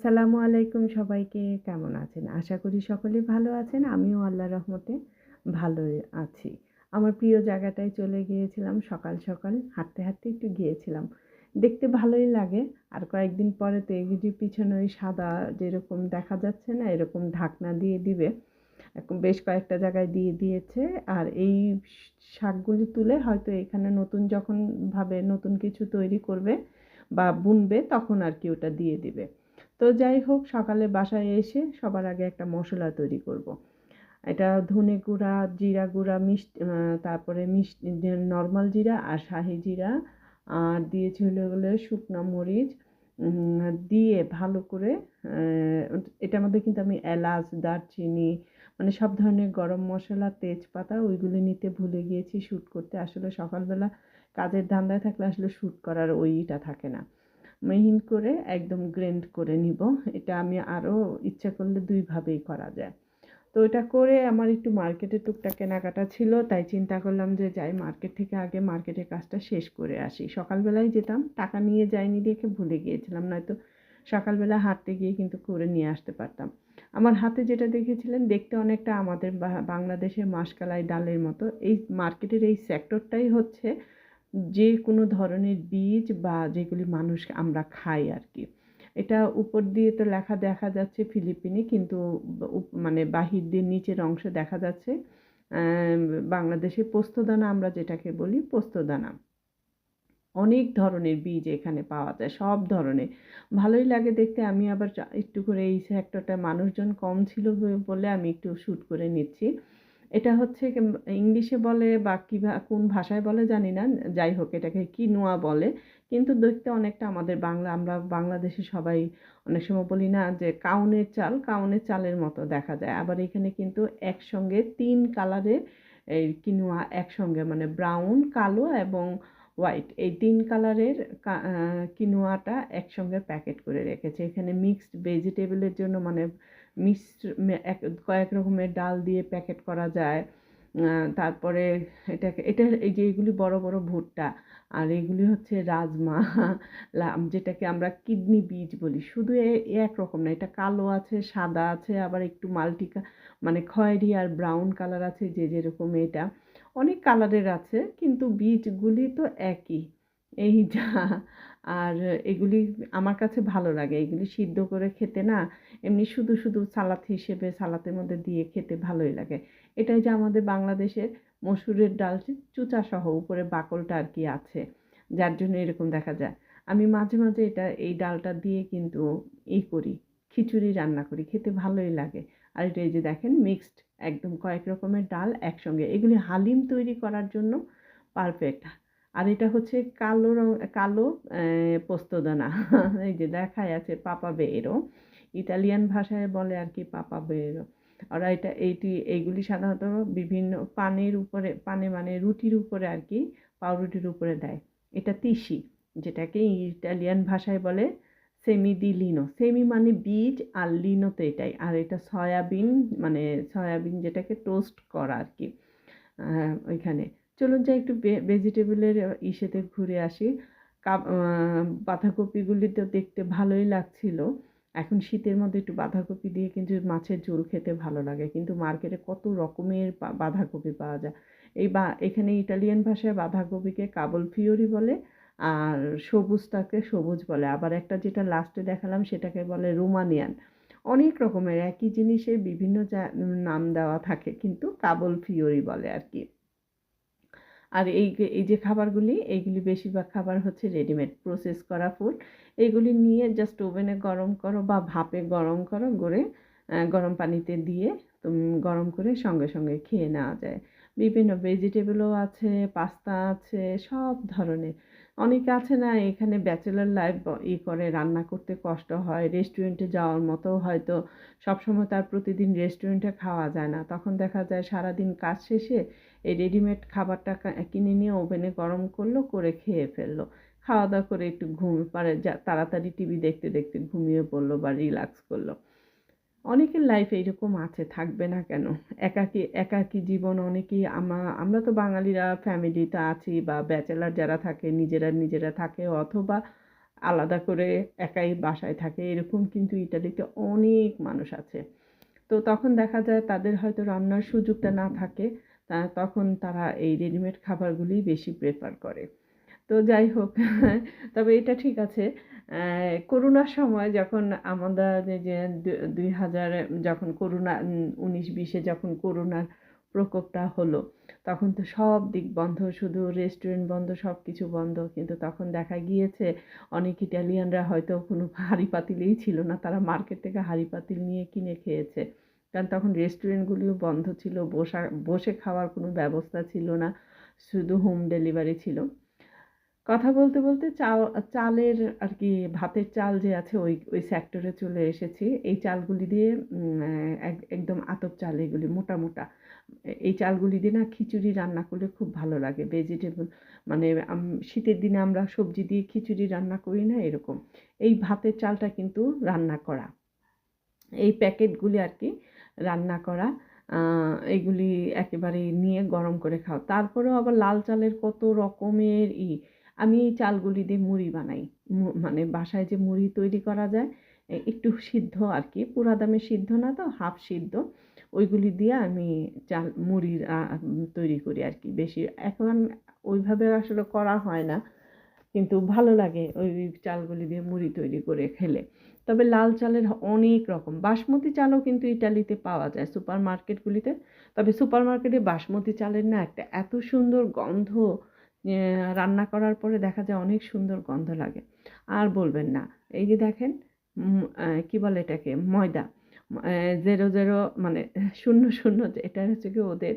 আসসালামু আলাইকুম সবাইকে, কেমন আছেন? আশা করি সকলে ভালো আছেন, আমিও আল্লাহ রহমতে ভালো আছি। আমার প্রিয় জায়গাটায় চলে গিয়েছিলাম, সকাল সকাল হাঁটতে হাঁটতে একটু গিয়েছিলাম। দেখতে ভালোই লাগে, আর কয়েকদিন পরে তো এগুলির পিছনে ওই সাদা যেরকম দেখা যাচ্ছে না, এরকম ঢাকনা দিয়ে দিবে, এখন বেশ কয়েকটা জায়গায় দিয়ে দিয়েছে, আর এই শাকগুলি তুলে হয়তো এখানে নতুন যখন ভাবে নতুন কিছু তৈরি করবে বা বুনবে, তখন আর কি ওটা দিয়ে দিবে। তো যাই হোক, সকালে বাসায় এসে সবার আগে একটা মশলা তৈরি করব। এটা ধনে গুঁড়া, জিরা গুঁড়া, মিষ্টি তারপরে মিষ্টি নর্মাল জিরা আর শাহি জিরা, আর দিয়েছি হলো শুকনো মরিচ দিয়ে ভালো করে এটার মধ্যে কিন্তু আমি এলাচ, দারচিনি মানে সব ধরনের গরম মশলা, তেজপাতা, ওইগুলো নিতে ভুলে গিয়েছি শ্যুট করতে আসলে সকালবেলা কাজের ধান্দায় থাকলে আসলে শ্যুট করার ওইটা থাকে না মিহিন করে একদম গ্রেন্ড করে নিব। এটা আমি আরও ইচ্ছা করলে দুইভাবেই করা যায়। তো এটা করে আমার একটু মার্কেটে টুকটাক কেনাকাটা ছিল, তাই চিন্তা করলাম যে যাই মার্কেট থেকে আগে মার্কেটের কাজটা শেষ করে আসি। সকালবেলায় যেতাম, টাকা নিয়ে যাইনি দেখে ভুলে গিয়েছিলাম, নয়তো সকালবেলা হাঁটতে গিয়ে কিন্তু করে নিয়ে আসতে পারতাম। আমার হাতে যেটা দেখেছিলেন, দেখতে অনেকটা আমাদের বাংলাদেশের মাসকালাই ডালের মতো। এই মার্কেটের এই সেক্টরটাই হচ্ছে যে কোনো ধরনের বীজ বা যেগুলি মানুষ আমরা খাই আর কি এটা উপর দিয়ে তো লেখা দেখা যাচ্ছে ফিলিপিনি, কিন্তু মানে বাহির দিয়ে নিচের অংশে দেখা যাচ্ছে বাংলাদেশে পোস্তদানা আমরা যেটাকে বলি পোস্তদানা। অনেক ধরনের বীজ এখানে পাওয়া যায়, সব ধরনের। ভালোই লাগে দেখতে, আমি আবার একটু করে এই সেক্টরটা মানুষজন কম ছিল বলে আমি একটু শ্যুট করে নিচ্ছি। এটা হচ্ছে ইংলিশে বলে বা কী কোন ভাষায় বলে জানি না, যাই হোক এটাকে কিনোয়া বলে। কিন্তু দেখতে অনেকটা আমাদের বাংলা, আমরা বাংলাদেশে সবাই অনেক সময় বলি না যে কাউনের চাল, কাউনের চালের মতো দেখা যায়। আবার এখানে কিন্তু একসঙ্গে তিন কালারের এই কিনোয়া একসঙ্গে মানে ব্রাউন, কালো এবং হোয়াইট এই তিন কালারের কিনোয়াটা একসঙ্গে প্যাকেট করে রেখেছে। এখানে মিক্সড ভেজিটেবলের জন্য মানে মিক্সড কয়েক রকমের ডাল দিয়ে প্যাকেট করা যায়। তারপরে এটাকে, এটা, এই যে এগুলি বড় বড় ভুট্টা, আর এগুলি হচ্ছে রাজমা যেটাকে আমরা কিডনি বীজ বলি। শুধু এক রকম না, এটা কালো আছে, সাদা আছে, আবার একটু মাল্টিকা মানে খয়েরি আর ব্রাউন কালার আছে, যে যেরকম এটা। অনেক কালারের আছে, কিন্তু বীজগুলি তো একই। এই যা, আর এগুলি আমার কাছে ভালো লাগে। এগুলি সিদ্ধ করে খেতে না, এমনি শুধু শুধু সালাদ হিসেবে সালাতের মধ্যে দিয়ে খেতে ভালোই লাগে। এটাই যে আমাদের বাংলাদেশের মসুরের ডাল চুচা সহ উপরে বাকলটা আর কি আছে, যার জন্য এরকম দেখা যায়। আমি মাঝে মাঝে এটা, এই ডালটা দিয়ে কিন্তু ই করি, খিচুড়ি রান্না করি, খেতে ভালোই লাগে। আর এটা এই যে দেখেন মিক্সড একদম কয়েক রকমের ডাল একসঙ্গে। এগুলি হালিম তৈরি করার জন্য পারফেক্ট আর এটা হচ্ছে কালো রং, কালো পোস্তদানা। এই যে দেখায় আছে পাপা বেরো ইটালিয়ান ভাষায় বলে আর কি পাপা বেরো ওরা এটা এইটি, এইগুলি সাধারণত বিভিন্ন পানের উপরে, পানে মানে রুটির উপরে আর কি, পাউরুটির উপরে দেয়। এটা তিসি, যেটাকে ইটালিয়ান ভাষায় বলে সেমি দি লিনো সেমি মানে বীজ আর লিনো তো এটাই। আর এটা সয়াবিন মানে সয়াবিন যেটাকে টোস্ট করা আর কি ওইখানে। চলুন যাই একটু ভেজিটেবলের ইসেতে ঘুরে আসি। বাঁধাকপিগুলি তো দেখতে ভালোই লাগছিল। এখন শীতের মধ্যে একটু বাঁধাকপি দিয়ে কিন্তু মাছের ঝোল খেতে ভালো লাগে। কিন্তু মার্কেটে কত রকমের বাঁধাকপি পাওয়া যায়। এই বা, এখানে ইটালিয়ান ভাষায় বাঁধাকপিকে কাবল ফিওরি বলে। আর সবুজটাকে সবুজ বলে। আবার একটা যেটা লাস্টে দেখালাম সেটাকে বলে রোমানিয়ান। অনেক রকমের, একই জিনিসের বিভিন্ন নাম দেওয়া থাকে, কিন্তু কাবল ফিওরি বলে আর কি আর এই এই যে খাবারগুলি, এইগুলি বেশিরভাগ খাবার হচ্ছে রেডিমেড প্রসেস করা ফুড এইগুলি নিয়ে জাস্ট ওভেনে গরম করো বা ভাপে গরম করো করে গরম পানিতে দিয়ে গরম করে সঙ্গে সঙ্গে খেয়ে নেওয়া যায়। বিভিন্ন ভেজিটেবলও আছে, পাস্তা আছে, সব ধরনের। অনেকে আছে না, এখানে ব্যাচেলার লাইফ ই করে, রান্না করতে কষ্ট হয় রেস্টুরেন্টে যাওয়ার মতো হয়তো সবসময় তার প্রতিদিন রেস্টুরেন্টে খাওয়া যায় না। তখন দেখা যায় সারাদিন কাজ শেষে এই রেডিমেড খাবারটা কিনে নিয়ে ওভেনে গরম করল, করে খেয়ে ফেলল। খাওয়া দাওয়া করে একটু ঘুম যা, তাড়াতাড়ি টিভি দেখতে দেখতে ঘুমিয়ে পড়ল বা রিল্যাক্স করল। অনেকের লাইফে এরকম আছে, থাকবে না কেন? একাকী একাকী জীবন অনেকেই, আমা, আমরা তো বাঙালিরা ফ্যামিলিতে আছি বা ব্যাচেলার যারা থাকে, নিজেরা নিজেরা থাকে অথবা আলাদা করে একাই বাসায় থাকে, এরকম কিন্তু ইটালিতে অনেক মানুষ আছে। তো তখন দেখা যায় তাদের হয়তো রান্নার সুযোগটা না থাকে তখন তারা এই রেডিমেড খাবারগুলি বেশি প্রেফার করে। তো যাই হোক, তবে এটা ঠিক আছে। করোনার সময় যখন আমাদের যে দুই হাজার, যখন করোনা উনিশ বিশে যখন করোনার প্রকোপটা হলো, তখন তো সব দিক বন্ধ, শুধু রেস্টুরেন্ট বন্ধ সব কিছু বন্ধ। কিন্তু তখন দেখা গিয়েছে, অনেক ইটালিয়ানরা হয়তো কোনো হাঁড়ি পাতিলেই ছিল না, তারা মার্কেট থেকে হাঁড়ি পাতিল নিয়ে কিনে খেয়েছে। কারণ তখন রেস্টুরেন্টগুলিও বন্ধ ছিল, বসা, বসে খাওয়ার কোনো ব্যবস্থা ছিল না, শুধু হোম ডেলিভারি ছিল। কথা বলতে বলতে চাল, চালের আর কি, ভাতের চাল যে আছে ওই ওই সেক্টরে চলে এসেছি। এই চালগুলি দিয়ে একদম আতপ চাল এগুলি, মোটা মোটা। এই চালগুলি দিয়ে না খিচুড়ি রান্না করলে খুব ভালো লাগে। ভেজিটেবল মানে শীতের দিনে আমরা সবজি দিয়ে খিচুড়ি রান্না করি না এরকম। এই ভাতের চালটা কিন্তু রান্না করা। এই প্যাকেটগুলি আর কি রান্না করা এগুলি একেবারে নিয়ে গরম করে খাও তারপরেও আবার লাল চালের কত রকমের ই আমি এই চালগুলি দিয়ে মুড়ি বানাই। মানে বাসায় যে মুড়ি তৈরি করা যায় একটু সিদ্ধ আর কি। পুরা দামে সিদ্ধ না তো, হাফ সিদ্ধ। ওইগুলি দিয়ে আমি চাল, মুড়ি তৈরি করি আর কি বেশি। এখন ওইভাবে আসলে করা হয় না, কিন্তু ভালো লাগে ওই চালগুলি দিয়ে মুড়ি তৈরি করে খেলে। তবে লাল চালের অনেক রকম। বাসমতি চালও কিন্তু ইটালিতে পাওয়া যায় সুপার মার্কেটগুলিতে তবে সুপার মার্কেটে বাসমতি চালের না একটা এত সুন্দর গন্ধ রান্না করার পরে দেখা যায় অনেক সুন্দর গন্ধ লাগে। আর বলবেন না, এই যে দেখেন কি বলে এটাকে, ময়দা জেরো জেরো মানে শূন্য শূন্য, এটা হচ্ছে কি ওদের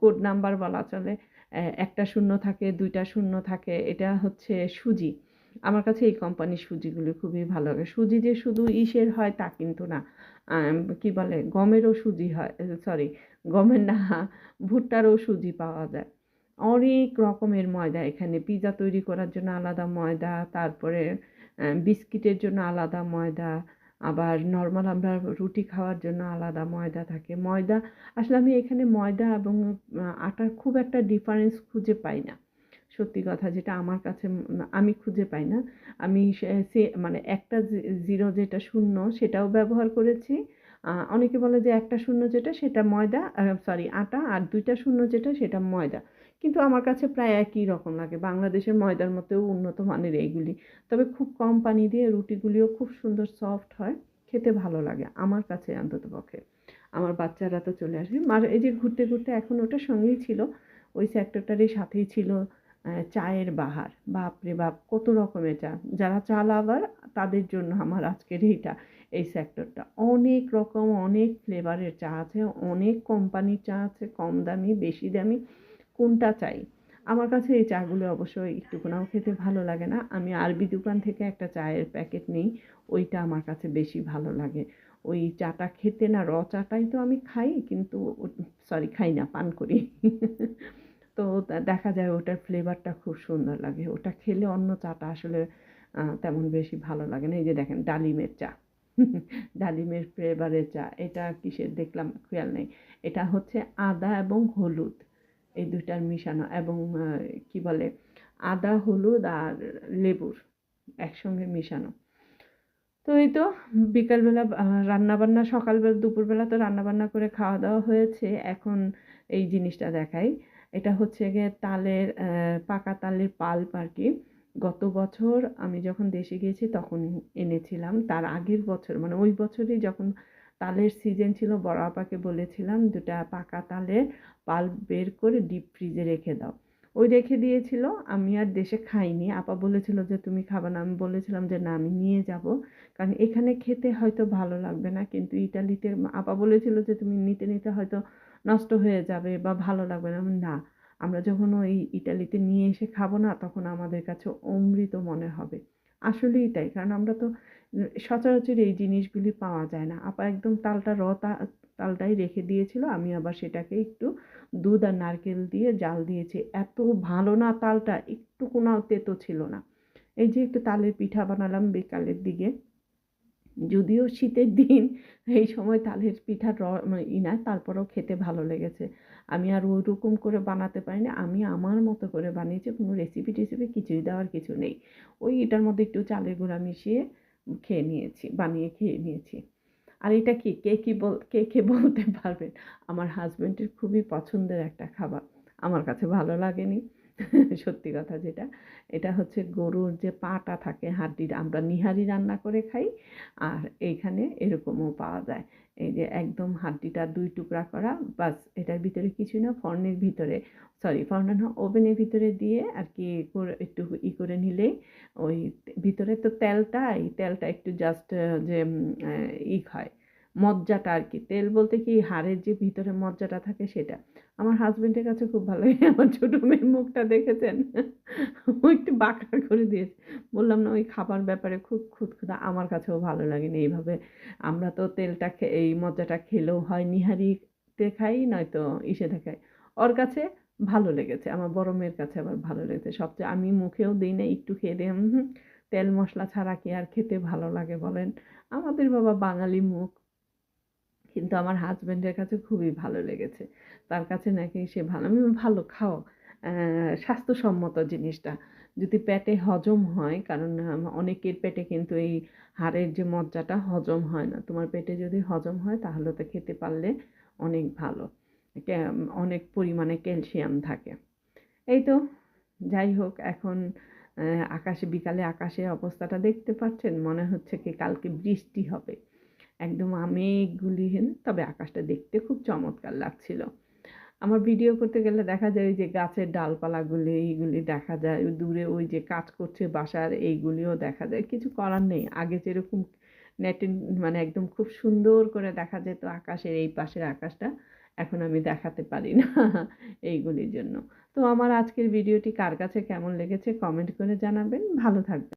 কোড নাম্বার বলা চলে একটা শূন্য থাকে, দুইটা শূন্য থাকে, এটা হচ্ছে সুজি। আমার কাছে এই কোম্পানির সুজিগুলি খুবই ভালো লাগে। সুজি যে শুধু ইসের হয় তা কিন্তু না কি বলে, গমেরও সুজি হয় সরি গমের না, ভুট্টারও সুজি পাওয়া যায়। অনেক রকমের ময়দা এখানে। পিৎজা তৈরি করার জন্য আলাদা ময়দা, তারপরে বিস্কিটের জন্য আলাদা ময়দা, আবার নর্মাল আমরা রুটি খাওয়ার জন্য আলাদা ময়দা থাকে। ময়দা, আসলে আমি এখানে ময়দা এবং আটার খুব একটা ডিফারেন্স খুঁজে পাই না। সত্যি কথা যেটা আমার কাছে আমি খুঁজে পাই না। আমি সে মানে একটা জিরো যেটা শূন্য সেটাও ব্যবহার করেছি। অনেকে বলে যে একটা শূন্য যেটা সেটা ময়দা সরি আটা, আর দুইটা শূন্য যেটা সেটা ময়দা। কিন্তু আমার কাছে প্রায় একই রকম লাগে। বাংলাদেশের ময়দার মতেও উন্নত মানের এইগুলি। তবে খুব কম পানি দিয়ে রুটিগুলিও খুব সুন্দর সফট হয়, খেতে ভালো লাগে আমার কাছে অন্তত পক্ষে। আমার বাচ্চারা তো চলে আসে। আর এই যে ঘুরতে ঘুরতে এখন ওটা সঙ্গেই ছিল, ওই সেক্টরটারই সাথেই ছিল চায়ের বাহার। বাপরে বাপ, কত রকমের চা। যারা চা লাভার তাদের জন্য আমার আজকের এইটা, এই সেক্টরটা অনেক রকম, অনেক ফ্লেভারের চা আছে, অনেক কোম্পানির চা আছে, কম দামি, বেশি দামি। কোনটা চাই? আমার কাছে এই চাগুলো অবশ্যই একটুকুনাও খেতে ভালো লাগে না। আমি আরবি দোকান থেকে একটা চায়ের প্যাকেট নিই, ওইটা আমার কাছে বেশি ভালো লাগে। ওই চাটা খেতে না, র চাটাই তো আমি খাই, কিন্তু সরি খাই না, পান করি। তো দেখা যায় ওটার ফ্লেভারটা খুব সুন্দর লাগে। ওটা খেলে অন্য চাটা আসলে তেমন বেশি ভালো লাগে না। এই যে দেখেন, ডালিমের চা। ডালিমের ফ্লেভারের চা। এটা কিসের? দেখলাম, খেয়াল নেই। এটা হচ্ছে আদা এবং হলুদ। এই দুটার মিশানো এবং কি বলে, আদা, হলুদ আর লেবুর একসঙ্গে মিশানো। তো এই তো বিকালবেলা রান্নাবান্না, সকালবেলা, দুপুরবেলা তো রান্নাবান্না করে খাওয়া দাওয়া হয়েছে। এখন এই জিনিসটা দেখাই। এটা হচ্ছে গিয়ে তালের পাকা তালের পাল্প আর কি। গত বছর আমি যখন দেশে গিয়েছি তখন এনেছিলাম। তার আগের বছর মানে ওই বছরই যখন তালের সিজন ছিল, বড় আপাকে বলেছিলাম, দুটা পাকা তালের পাল্প বের করে ডিপ ফ্রিজে রেখে দাও। ওই রেখে দিয়েছিল, আমি আর দেশে খাইনি। আপা বলেছিল যে, তুমি খাবে না। আমি বলেছিলাম যে, না, আমি নিয়ে যাব। কারণ এখানে খেতে হয়তো ভালো লাগবে না, কিন্তু ইটালিতে আপা বলেছিল যে, তুমি নিতে নিতে হয়তো নষ্ট হয়ে যাবে বা ভালো লাগবে না। না। আমরা যখন ওই ইটালিতে নিয়ে এসে খাব না, তখন আমাদের কাছে অমৃত মনে হবে। আসলেই তাই। কারণ আমরা তো সচরাচর এই জিনিসগুলি পাওয়া যায় না। আপা একদম তালটা রতা তালটাই রেখে দিয়েছিল। আমি আবার সেটাকে একটু দুধ আর নারকেল দিয়ে জাল দিয়েছি। এত ভালো না তালটা, একটু কোনো তেতো ছিল না। এই যে একটু তালের পিঠা বানালাম বিকালের দিকে। যদিও শীতের দিন, এই সময় তালের পিঠার র মানে ই না, তারপরেও খেতে ভালো লেগেছে। আমি আর ওইরকম করে বানাতে পারিনি, আমি আমার মতো করে বানিয়েছি, কোনো রেসিপি টেসিপি কিছুই দেওয়ার কিছু নেই। ওই এটার মধ্যে একটু চালের গুঁড়া মিশিয়ে খেয়ে নিয়েছি, বানিয়ে খেয়ে নিয়েছি। আর এটা কি, কে কী বল, কে কে বলতে পারবেন আমার হাজব্যান্ডের খুবই পছন্দের একটা খাবার। আমার কাছে ভালো লাগেনি। সত্যি কথা যেটা। এটা হচ্ছে গরুর যে পাটা থাকে হাড্ডির আমরা নিহারি রান্না করে খাই আর এইখানে এরকমও পাওয়া যায়। এই যে একদম হাড্ডিটা দুই টুকরা করা, বাস এটার ভিতরে কিছুই না, ফর্নের ভিতরে সরি ফর্ন না, ওভেনের ভিতরে দিয়ে আর কি করে একটু ই করে নিলেই ওই ভিতরে তো তেলটা, এই তেলটা একটু জাস্ট যে ই হয়। মজ্জাটা আর কি তেল বলতে কি, হাড়ের যে ভিতরে মজ্জাটা থাকে সেটা। আমার হাজবেন্ডের কাছে খুব ভালো লাগে, আমার ছোটো মেয়ের মুখটা দেখেছেন? ও একটু বাঁকা করে দিয়েছে। বললাম, না, ওই খাবার ব্যাপারে খুব খুঁতখুঁতা আমার কাছেও ভালো লাগেনি। এইভাবে আমরা তো তেলটা এই মজ্জাটা খেলেও হয়, নিহারিতে খাই, নয়তো ইসেতে খাই। ওর কাছে ভালো লেগেছে, আমার বড় মেয়ের কাছে আবার ভালো লেগেছে। সবচেয়ে আমি মুখেও দিই না, একটু খেয়ে দিই। তেল মশলা ছাড়া কি আর খেতে ভালো লাগে বলেন? আমাদের বাবা বাঙালি মুখ। কিন্তু আমার হাজব্যান্ডের কাছে খুবই ভালো লেগেছে। তার কাছে নাকি সে ভালো, আমি ভালো, খাও। স্বাস্থ্যসম্মত জিনিসটা। যদি পেটে হজম হয়, কারণ অনেকের পেটে কিন্তু এই হাড়ের যে মজ্জাটা হজম হয় না। তোমার পেটে যদি হজম হয়, তাহলে তো খেতে পারলে অনেক ভালো। অনেক পরিমাণে ক্যালসিয়াম থাকে। এই তো, যাই হোক, এখন আকাশে, বিকালে আকাশের অবস্থাটা দেখতে পাচ্ছেন। মনে হচ্ছে কি কালকে বৃষ্টি হবে। একদম আমেঘগুলি তবে আকাশটা দেখতে খুব চমৎকার লাগছিল। আমার ভিডিও করতে গেলে দেখা যায় যে গাছের ডালপালাগুলি, এইগুলি দেখা যায়। দূরে ওই যে কাজ করছে বাসার, এইগুলিও দেখা যায়। কিছু করার নেই। আগে যেরকম নেটে মানে একদম খুব সুন্দর করে দেখা যেত আকাশের, এই পাশের আকাশটা, এখন আমি দেখাতে পারি না এইগুলির জন্য। তো আমার আজকের ভিডিওটি কার কাছে কেমন লেগেছে কমেন্ট করে জানাবেন। ভালো থাকবেন।